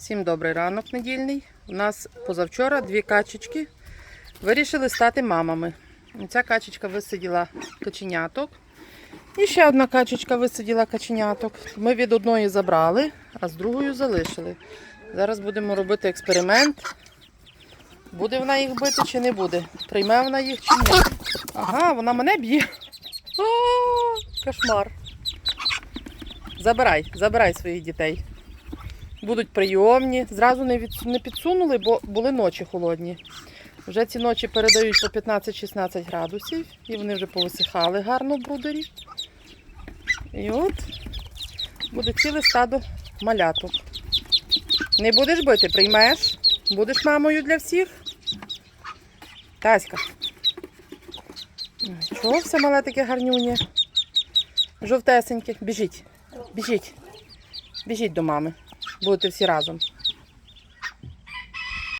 Всім добрий ранок недільний. У нас позавчора дві качечки вирішили стати мамами. Ця качечка висиділа каченяток. І ще одна качечка висиділа каченяток. Ми від одної забрали, а з другою залишили. Зараз будемо робити експеримент. Буде вона їх бити чи не буде? Прийме вона їх чи ні? Ага, вона мене б'є. Кошмар. Забирай, забирай своїх дітей. Будуть прийомні. Зразу не, підсунули, бо були ночі холодні. Вже ці ночі передають по 15-16 градусів, і вони вже повисихали гарно в брудері. І от буде ціле стадо маляток. Не будеш бити, приймеш? Будеш мамою для всіх? Таська. Чого все мале таке гарнюнє? Жовтесеньке. Біжіть. Біжіть. Біжіть до мами. Будете всі разом.